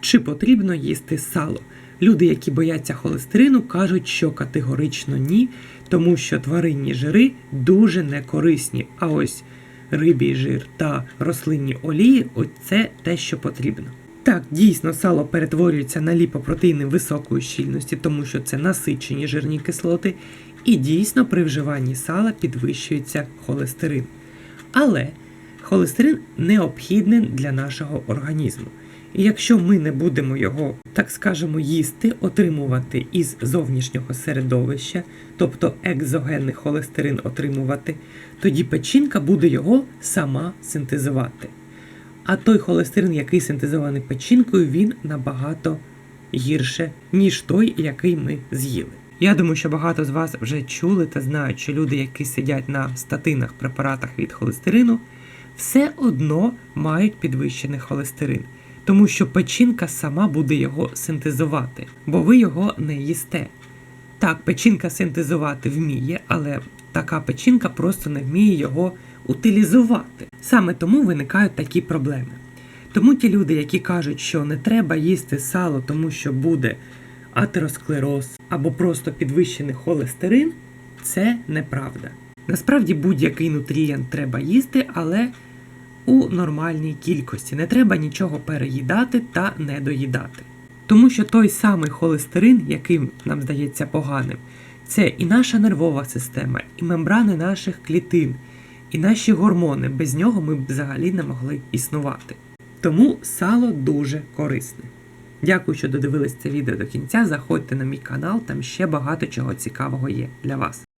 Чи потрібно їсти сало? Люди, які бояться холестерину, кажуть, що категорично ні, тому що тваринні жири дуже некорисні. А ось рибій жир та рослинні олії це те, що потрібно. Так, дійсно, сало перетворюється на ліпопротеїни високої щільності, тому що це насичені жирні кислоти, і дійсно при вживанні сала підвищується холестерин. Але холестерин необхідний для нашого організму. І якщо ми не будемо його, так скажемо, їсти, отримувати із зовнішнього середовища, тобто екзогенний холестерин отримувати, тоді печінка буде його сама синтезувати. А той холестерин, який синтезований печінкою, він набагато гірше, ніж той, який ми з'їли. Я думаю, що багато з вас вже чули та знають, що люди, які сидять на статинах препаратах від холестерину, все одно мають підвищений холестерин, тому що печінка сама буде його синтезувати, бо ви його не їсте. Так, печінка синтезувати вміє, але така печінка просто не вміє його утилізувати. Саме тому виникають такі проблеми. Тому ті люди, які кажуть, що не треба їсти сало, тому що буде атеросклероз або просто підвищений холестерин, це неправда. Насправді будь-який нутрієнт треба їсти, але у нормальній кількості. Не треба нічого переїдати та недоїдати. Тому що той самий холестерин, який нам здається поганим, це і наша нервова система, і мембрани наших клітин, і наші гормони. Без нього ми б взагалі не могли існувати. Тому сало дуже корисне. Дякую, що додивились це відео до кінця. Заходьте на мій канал, там ще багато чого цікавого є для вас.